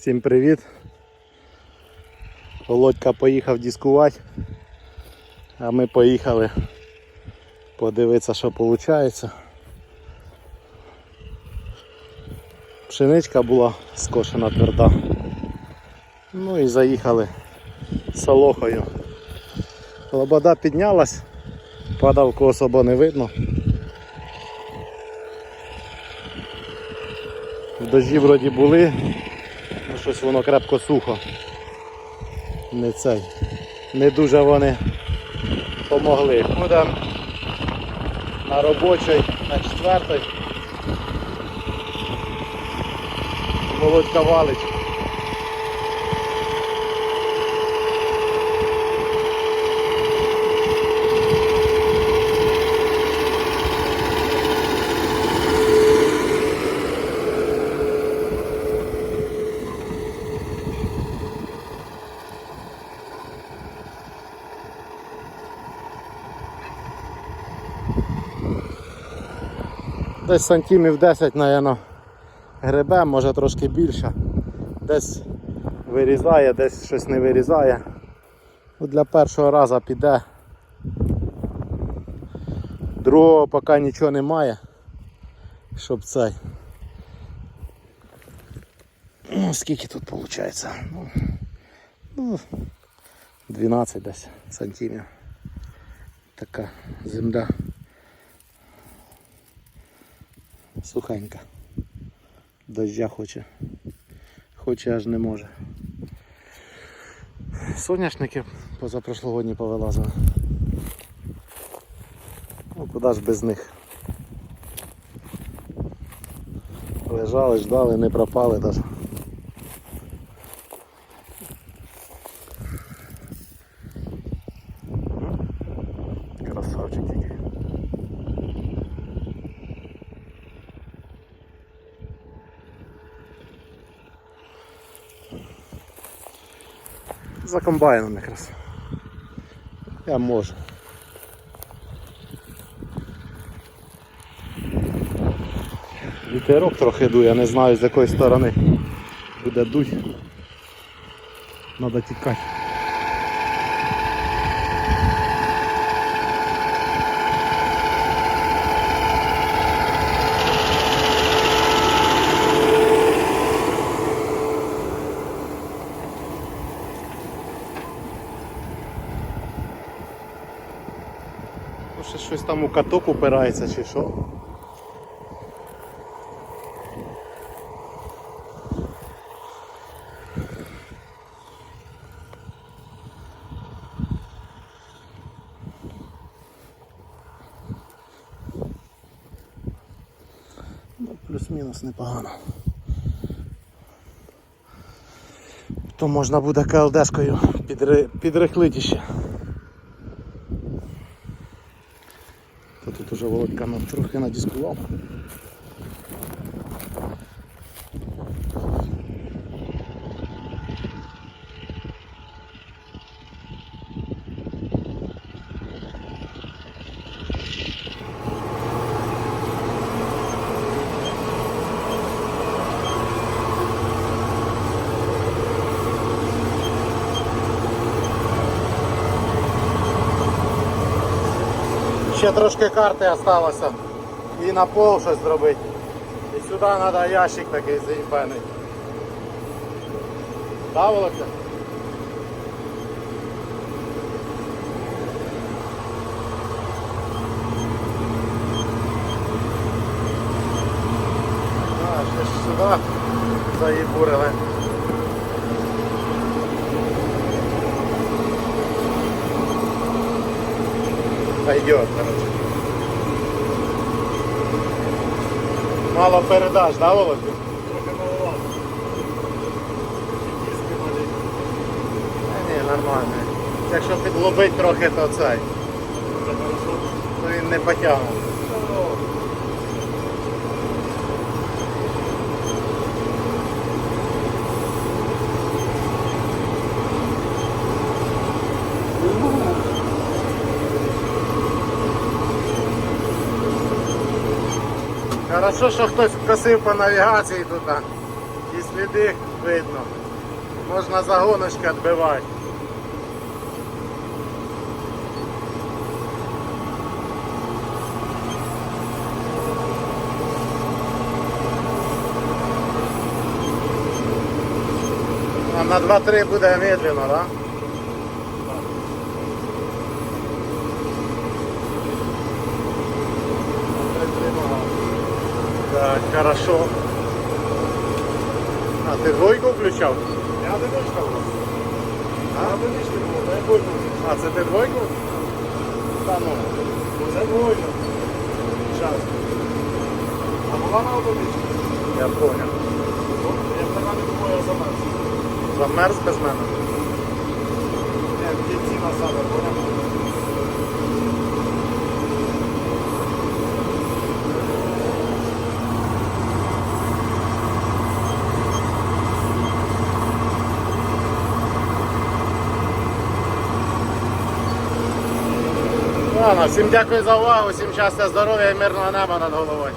Всім привіт. Володька поїхав дискувати, а ми поїхали подивитися, що виходить. Пшеничка була скошена тверда. Ну і заїхали солохою. Лобода піднялась, падавку особо не видно. Дожді вроді були, щось воно крепко сухо. Не цей. Не дуже вони помогли. Будемо на робочій, на четвертій. Володька валить. Десь сантимів 10, мабуть, гребе, може трошки більше. Десь вирізає, десь щось не вирізає. Ну, Для першого разу піде. Другого поки нічого немає, щоб цей. Ну, скільки тут виходить? Ну, ну, 12 десь сантимів. Така земля. Сухенька. Дождя хоче. Хоче аж не може. Соняшники позапрошлогодні повилазили. Ну куди ж без них. Лежали, ждали, не пропали навіть. Красавчик який. За комбайном якраз. Я можу. Вітерок трохи дує, я не знаю з якої сторони буде дуть. Надо тікати. Щось там у каток упирається чи що. Ну, плюс-мінус непогано. То можна буде КЛДшкою підри... підрихлити. Уже Володька трохи надіскував. Ще трошки карти залишилося. І на пол щось зробити. І сюди треба ящик такий заїбаний. Да, Володя? А, ще сюди заїбурили. Пойдет, короче. Мало передач, да, Володя? Трохи маловато. Та Ні, нормально. Якщо підлобить трохи, то цей, то він не потягне. Ну, Хорошо, що хтось косив по навігації тут. Ті сліди видно. Можна загоночки відбивати. На 2-3 буде медленно, да? Так, хорошо. А, ти двойку включав? Я не вишка була. А? Я та я двойку. А, це ти двойку? Та ну. Це двойка. Щас. А була на одиничку? Я понял. Я б така не думаю, я замерз. Замерз без мене. Ні, в кінці на себе, поняв? Ладно, всім дякую за увагу, всім щастя, здоров'я і мирного неба над головою.